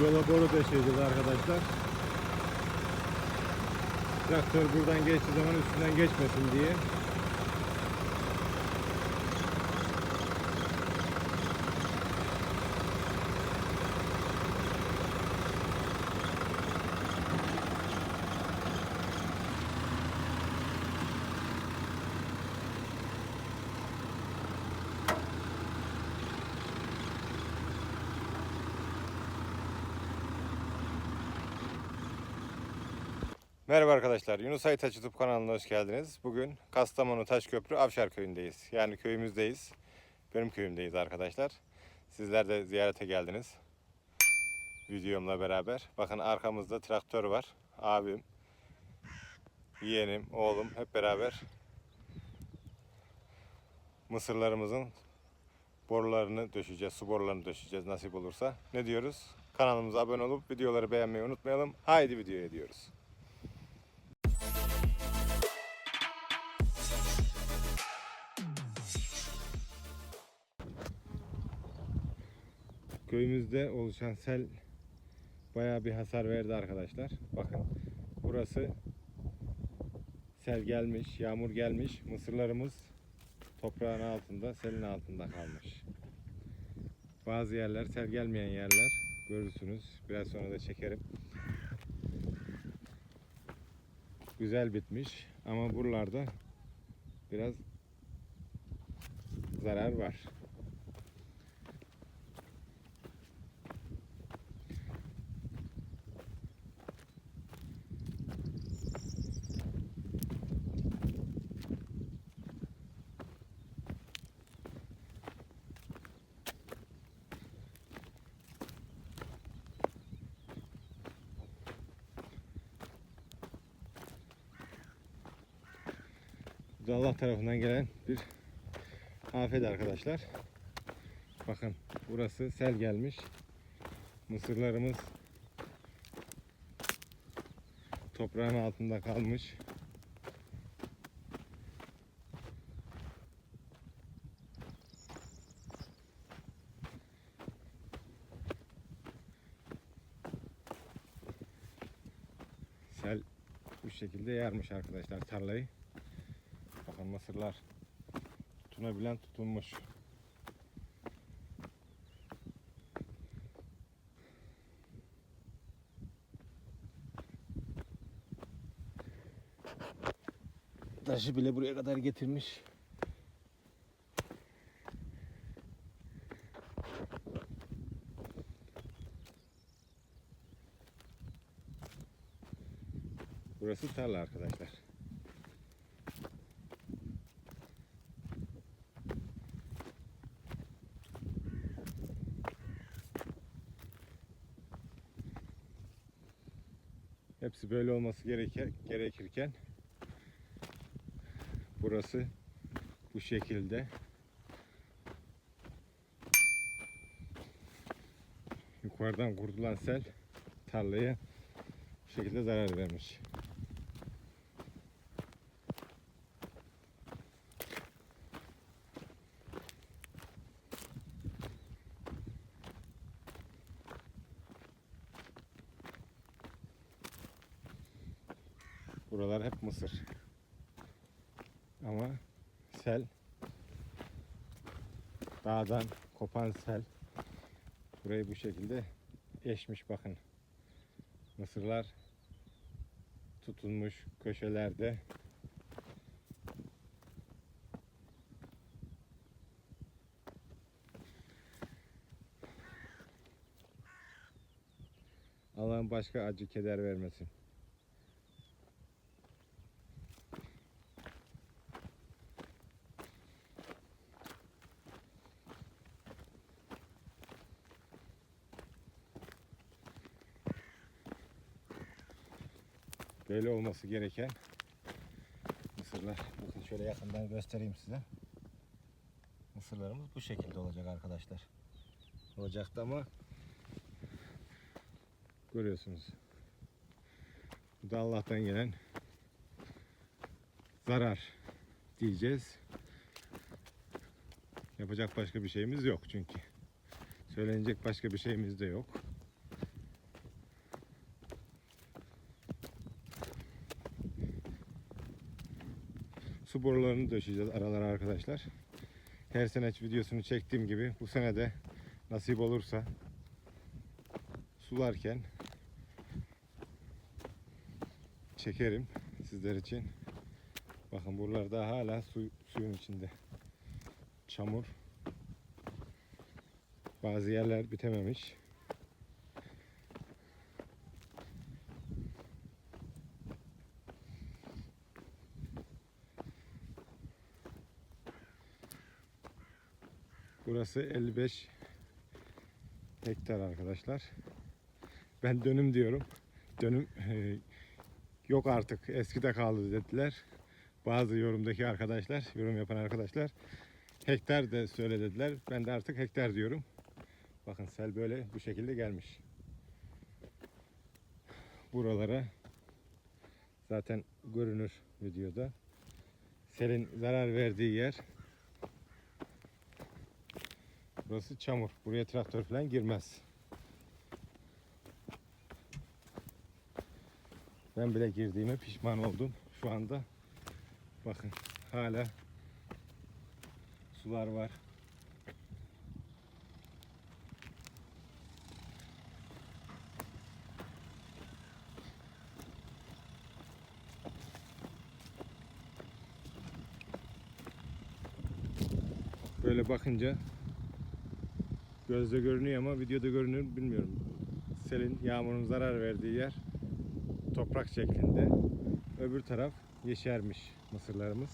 Yola boru döşeyeceğiz arkadaşlar. Traktör buradan geçtiği zaman üstünden geçmesin diye. Merhaba arkadaşlar. Yunus Aytaç YouTube kanalına hoş geldiniz. Bugün Kastamonu Taşköprü Avşar köyündeyiz. Yani köyümüzdeyiz. Benim köyümdeyiz arkadaşlar. Sizler de ziyarete geldiniz. Videomla beraber. Bakın arkamızda traktör var. Abim, yeğenim, oğlum hep beraber mısırlarımızın borularını döşeceğiz. Su borularını döşeceğiz nasip olursa. Ne diyoruz? Kanalımıza abone olup videoları beğenmeyi unutmayalım. Haydi videoya diyoruz. Köyümüzde oluşan sel bayağı bir hasar verdi arkadaşlar. Bakın burası sel gelmiş, yağmur gelmiş. Mısırlarımız toprağın altında, selin altında kalmış. Bazı yerler sel gelmeyen yerler görürsünüz. Biraz sonra da çekerim. Güzel bitmiş ama buralarda biraz zarar var. Da Allah tarafından gelen bir afet arkadaşlar. Bakın burası sel gelmiş. Mısırlarımız toprağın altında kalmış. Sel bu şekilde yarmış arkadaşlar tarlayı. Bakın mısırlar tutunabilen tutunmuş. Taşı bile buraya kadar getirmiş. Burası tarla arkadaşlar. Hepsi böyle olması gereker, gerekirken burası bu şekilde yukarıdan kurdulan sel tarlaya bu şekilde zarar vermiş. Buralar hep mısır. Ama sel dağdan kopan sel burayı bu şekilde eşmiş bakın. Mısırlar tutunmuş köşelerde. Allah'ın başka acı keder vermesin. Böyle olması gereken mısırlar. Bakın şöyle yakından göstereyim size. Mısırlarımız bu şekilde olacak arkadaşlar. Ocakta ama görüyorsunuz. Bu da Allah'tan gelen zarar diyeceğiz. Yapacak başka bir şeyimiz yok çünkü. Söylenecek başka bir şeyimiz de yok. Su borularını döşeyeceğiz aralara arkadaşlar. Her sene videosunu çektiğim gibi bu sene de nasip olursa sularken çekerim sizler için. Bakın buralar da hala su, suyun içinde. Çamur. Bazı yerler bitememiş. Burası 55 hektar arkadaşlar. Ben dönüm diyorum. Dönüm e, yok artık eskide kaldı dediler. Bazı yorumdaki arkadaşlar, yorum yapan arkadaşlar hektar da söyle dediler. Ben de artık hektar diyorum. Bakın sel böyle bu şekilde gelmiş. Buralara zaten görünür videoda. Selin zarar verdiği yer Burası çamur. Buraya traktör falan girmez. Ben bile girdiğime pişman oldum. Şu anda bakın hala sular var. Böyle bakınca gözde görünüyor ama videoda görünür bilmiyorum. Selin yağmurun zarar verdiği yer toprak şeklinde. Öbür taraf yeşermiş mısırlarımız.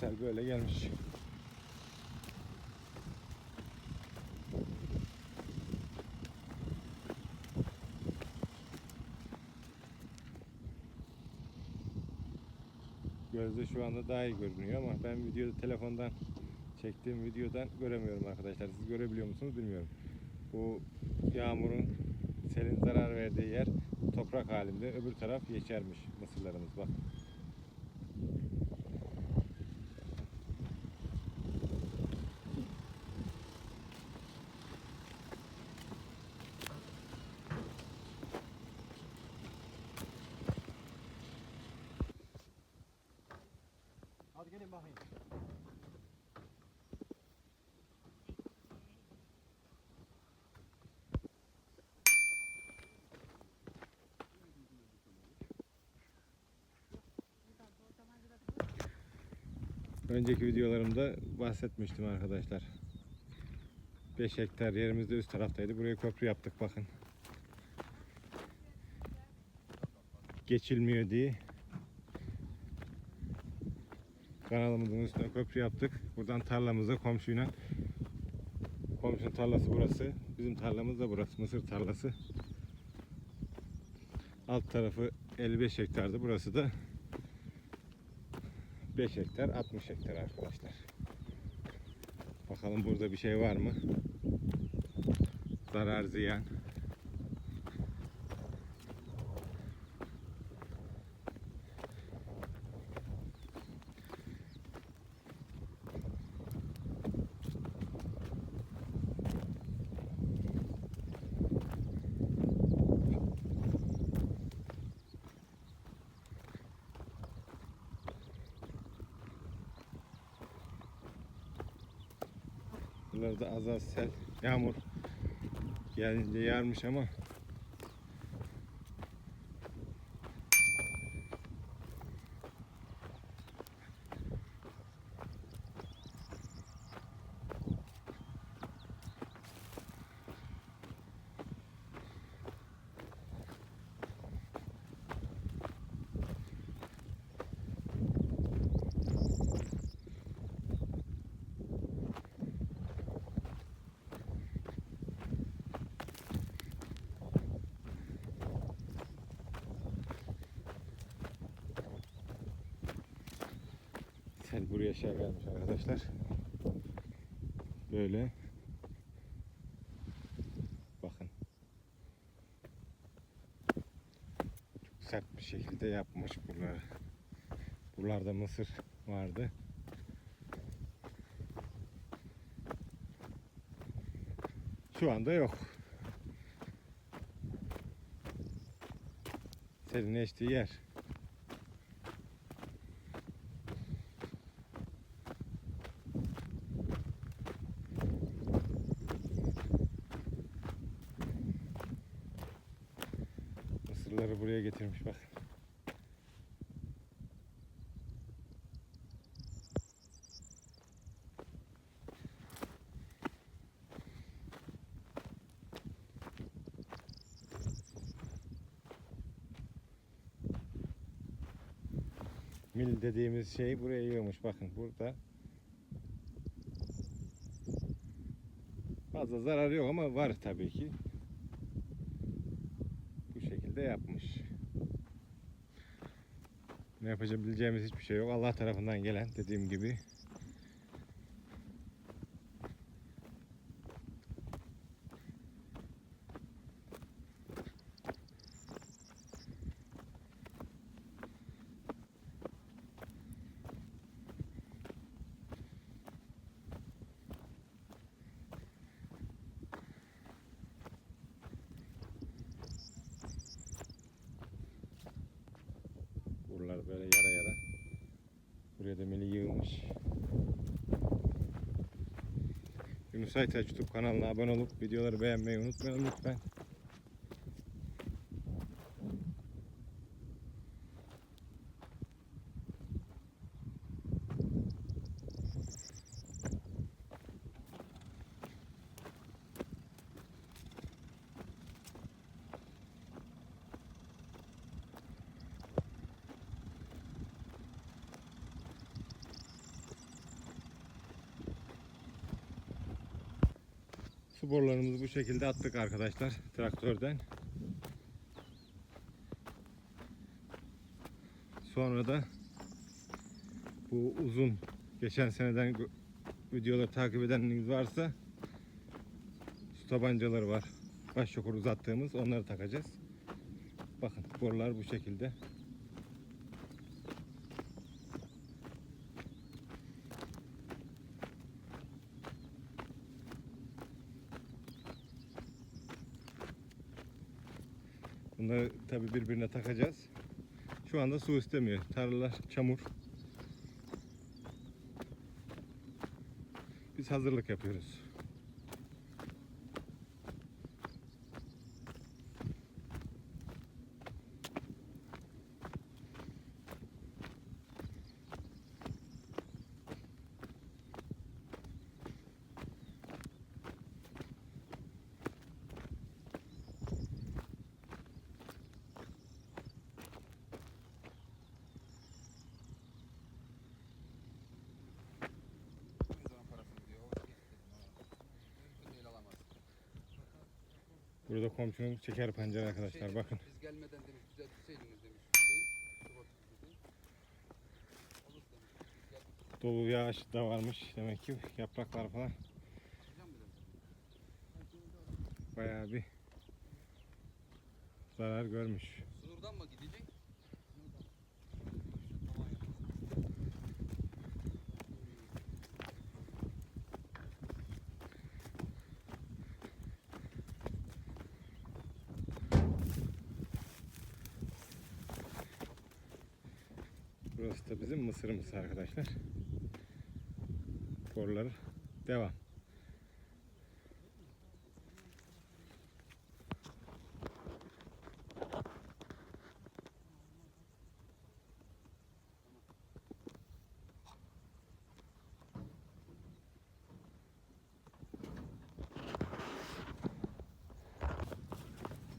Sel böyle gelmiş. Gözde şu anda daha iyi görünüyor ama ben videoda telefondan çektiğim videodan göremiyorum arkadaşlar. Siz görebiliyor musunuz bilmiyorum. Bu yağmurun selin zarar verdiği yer toprak halinde. Öbür taraf yeşermiş mısırlarımız bak. Önceki videolarımda bahsetmiştim arkadaşlar. 5 hektar yerimizde üst taraftaydı. Buraya köprü yaptık bakın. Geçilmiyor diye. Kanalımızın üstüne köprü yaptık. Buradan tarlamıza komşuyla komşunun tarlası burası. Bizim tarlamız da burası. Mısır tarlası. Alt tarafı 55 hektardı. Burası da 5 hektar 60 hektar arkadaşlar. Bakalım burada bir şey var mı? Zarar ziyan. Buralarda az az sel, yağmur gelince yağmış ama Evet buraya şey gelmiş arkadaşlar. Böyle. Bakın. Çok sert bir şekilde yapmış buraları. Buralarda mısır vardı. Şu anda yok. Serinleştiği yer. Mısırları buraya getirmiş bak. Mil dediğimiz şey buraya yığmış. Bakın burada fazla zarar yok ama var tabii ki. Şekilde yapmış. Ne yapabileceğimiz hiçbir şey yok. Allah tarafından gelen dediğim gibi buralar böyle yara yara. Buraya da yığılmış. Yunus Aytaç YouTube kanalına abone olup videoları beğenmeyi unutmayın lütfen. Su bu şekilde attık arkadaşlar traktörden. Sonra da bu uzun geçen seneden videoları takip edeniniz varsa su tabancaları var. Baş çukur uzattığımız onları takacağız. Bakın borular bu şekilde. Tabi birbirine takacağız. Şu anda su istemiyor. Tarlalar çamur. Biz hazırlık yapıyoruz. Burada komşunun şeker pancarı arkadaşlar Şey, bakın. Biz gelmeden demiş güzel demiş. Dolu yağış da varmış demek ki yapraklar falan bayağı bir zarar görmüş. Sınırdan mı gidecek? Burası da bizim mısırımız arkadaşlar. Boruları devam.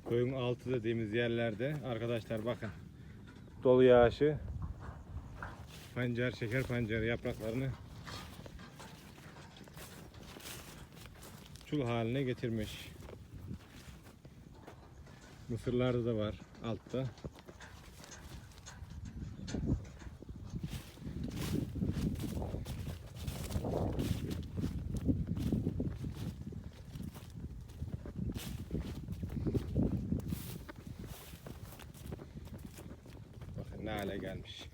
Koyun altı dediğimiz yerlerde arkadaşlar bakın dolu yağışı pancar, şeker pancarı yapraklarını çul haline getirmiş. Mısırlarda da var altta. hale gelmiş.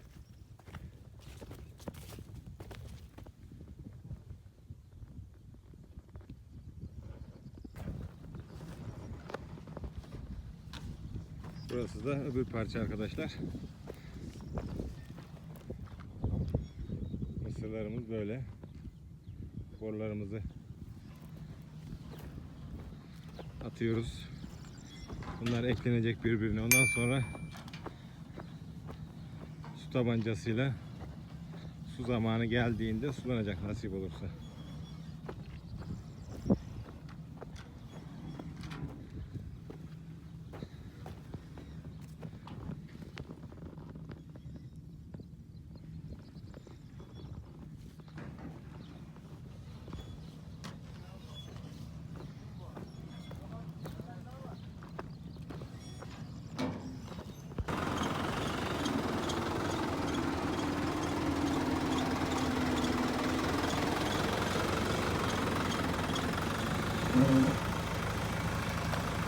Burası da öbür parça arkadaşlar. Mısırlarımız böyle. Borularımızı atıyoruz. Bunlar eklenecek birbirine. Ondan sonra su tabancasıyla su zamanı geldiğinde sulanacak nasip olursa.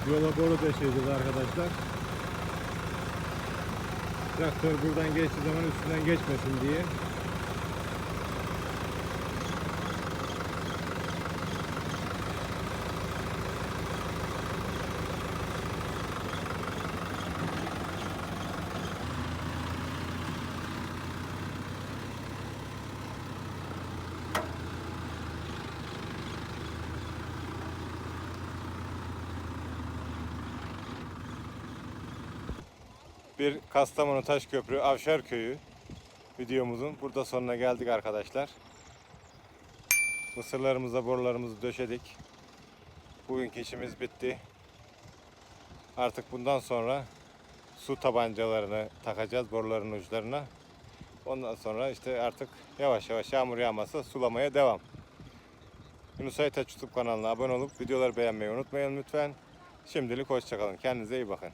Yola boru döşeyeceğiz arkadaşlar. Traktör buradan geçtiği zaman üstünden geçmesin diye. Bir Kastamonu Taşköprü Avşar Köyü videomuzun burada sonuna geldik arkadaşlar. Mısırlarımıza borularımızı döşedik. Bugünkü işimiz bitti. Artık bundan sonra su tabancalarını takacağız boruların uçlarına. Ondan sonra işte artık yavaş yavaş yağmur yağmasa sulamaya devam. Yunus Aytaç YouTube kanalına abone olup videoları beğenmeyi unutmayın lütfen. Şimdilik hoşçakalın. Kendinize iyi bakın.